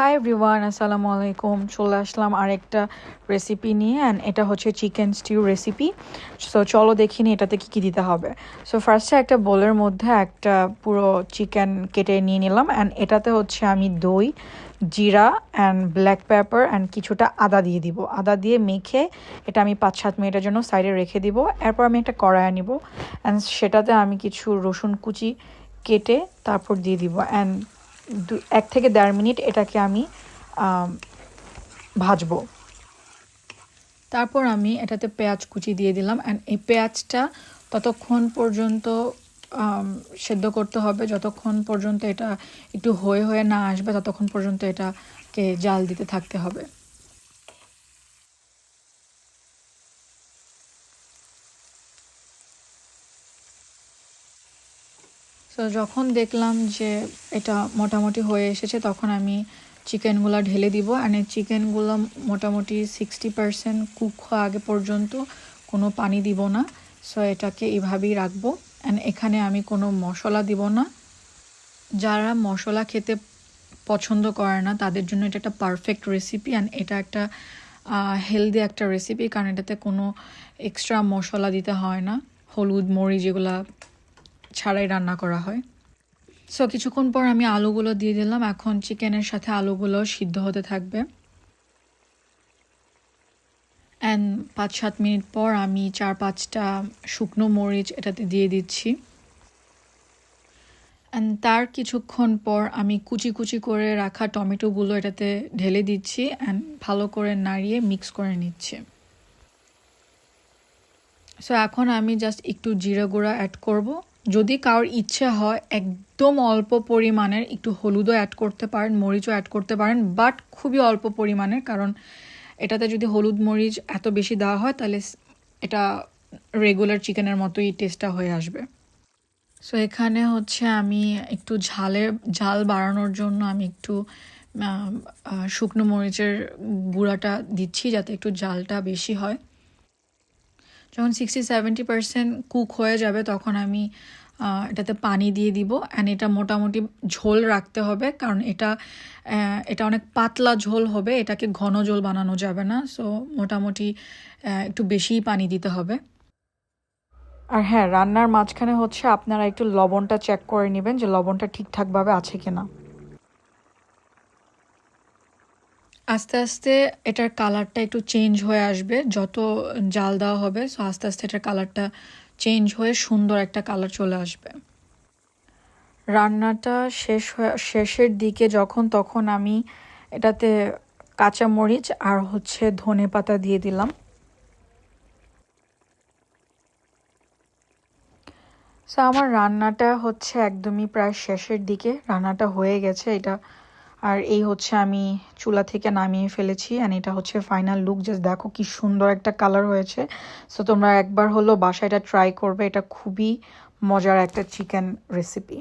Hi everyone আসসালামু আলাইকুম চলে আসলাম আরেকটা রেসিপি নিয়ে অ্যান্ড এটা হচ্ছে চিকেন স্টিউ রেসিপি সো চলো দেখিনি এটাতে কী কী দিতে হবে। সো ফার্স্টে একটা বোলের মধ্যে একটা পুরো চিকেন কেটে নিয়ে নিলাম অ্যান্ড এটাতে হচ্ছে আমি দই, জিরা অ্যান্ড ব্ল্যাক পেপার অ্যান্ড কিছুটা আদা দিয়ে দিব। আদা দিয়ে মেখে এটা আমি পাঁচ সাত মিনিটের জন্য সাইডে রেখে দিব। এরপর আমি একটা কড়াই নিব অ্যান্ড সেটাতে আমি কিছু রসুন কুচি কেটে তারপর দিয়ে দিব। অ্যান্ড দু, এক থেকে দেড় মিনিট এটাকে আমি ভাজবো। তারপর আমি এটাতে পেঁয়াজ কুচি দিয়ে দিলাম। অ্যান্ড এই পেঁয়াজটা ততক্ষণ পর্যন্ত সেদ্ধ করতে হবে। যতক্ষণ পর্যন্ত এটা একটু হয়ে হয়ে না আসবে, ততক্ষণ পর্যন্ত এটাকে জাল দিতে থাকতে হবে। তো যখন দেখলাম যে এটা মোটামুটি হয়ে এসেছে, তখন আমি চিকেনগুলো ঢেলে দিব। অ্যান্ড এই চিকেনগুলো মোটামুটি সিক্সটি পারসেন্ট কুক হওয়া আগে পর্যন্ত কোনো পানি দিব না। সো এটাকে এভাবেই রাখব। অ্যান্ড এখানে আমি কোনো মশলা দিব না। যারা মশলা খেতে পছন্দ করে না, তাদের জন্য এটা একটা পারফেক্ট রেসিপি অ্যান্ড এটা একটা হেলদি একটা রেসিপি কারণ এটাতে কোনো এক্সট্রা মশলা দিতে হয় না। হলুদ মরি যেগুলা ছাড়াই রান্না করা হয়। সো কিছুক্ষণ পর আমি আলুগুলো দিয়ে দিলাম। এখন চিকেনের সাথে আলুগুলো সিদ্ধ হতে থাকবে। অ্যান্ড পাঁচ সাত মিনিট পর আমি চার পাঁচটা শুকনো মরিচ এটাতে দিয়ে দিচ্ছি। অ্যান্ড তার কিছুক্ষণ পর আমি কুচি কুচি করে রাখা টমেটোগুলো এটাতে ঢেলে দিচ্ছি। অ্যান্ড ভালো করে নাড়িয়ে মিক্স করে নিচ্ছি। সো এখন আমি জাস্ট একটু জিরা গুঁড়া অ্যাড করব। যদি কারোর ইচ্ছে হয়, একদম অল্প পরিমাণের একটু হলুদও অ্যাড করতে পারেন, মরিচও অ্যাড করতে পারেন বাট খুবই অল্প পরিমাণের, কারণ এটাতে যদি হলুদ মরিচ এত বেশি দেওয়া হয়, তাহলে এটা রেগুলার চিকেনের মতোই টেস্টটা হয়ে আসবে। সো এখানে হচ্ছে আমি একটু ঝালের, ঝাল বাড়ানোর জন্য আমি একটু শুকনো মরিচের গুঁড়াটা দিচ্ছি, যাতে একটু ঝালটা বেশি হয়। যখন সিক্সটি সেভেন্টি পারসেন্ট কুক হয়ে যাবে, তখন আমি এটাতে পানি দিয়ে দিব। অ্যান্ড এটা মোটামুটি ঝোল রাখতে হবে, কারণ এটা এটা অনেক পাতলা ঝোল হবে, এটাকে ঘন ঝোল বানানো যাবে না। সো মোটামুটি একটু বেশিই পানি দিতে হবে। আর হ্যাঁ রান্নার মাঝখানে হচ্ছে আপনারা একটু লবণটা চেক করে নেবেন যে লবণটা ঠিকঠাকভাবে আছে কিনা। আস্তে আস্তে এটার কালারটা একটু চেঞ্জ হয়ে আসবে। যত জাল দেওয়া হবে সো আস্তে আস্তে এটার কালারটা চেঞ্জ হয়ে সুন্দর একটা কালার চলে আসবে। রান্নাটা শেষ হয়ে, শেষের দিকে যখন, তখন আমি এটাতে কাঁচামরিচ আর হচ্ছে ধনে পাতা দিয়ে দিলাম। সো আমার রান্নাটা হচ্ছে একদমই প্রায় শেষের দিকে, রান্নাটা হয়ে গেছে। এটা আর এই হচ্ছে আমি চুলা থেকে নামিয়ে ফেলেছি অ্যান্ড এটা হচ্ছে ফাইনাল লুক জাস্ট দেখো কি সুন্দর একটা কালার হয়েছে। সো তোমরা একবার হলো বাসায় এটা ট্রাই করবে, এটা খুবই মজার একটা চিকেন রেসিপি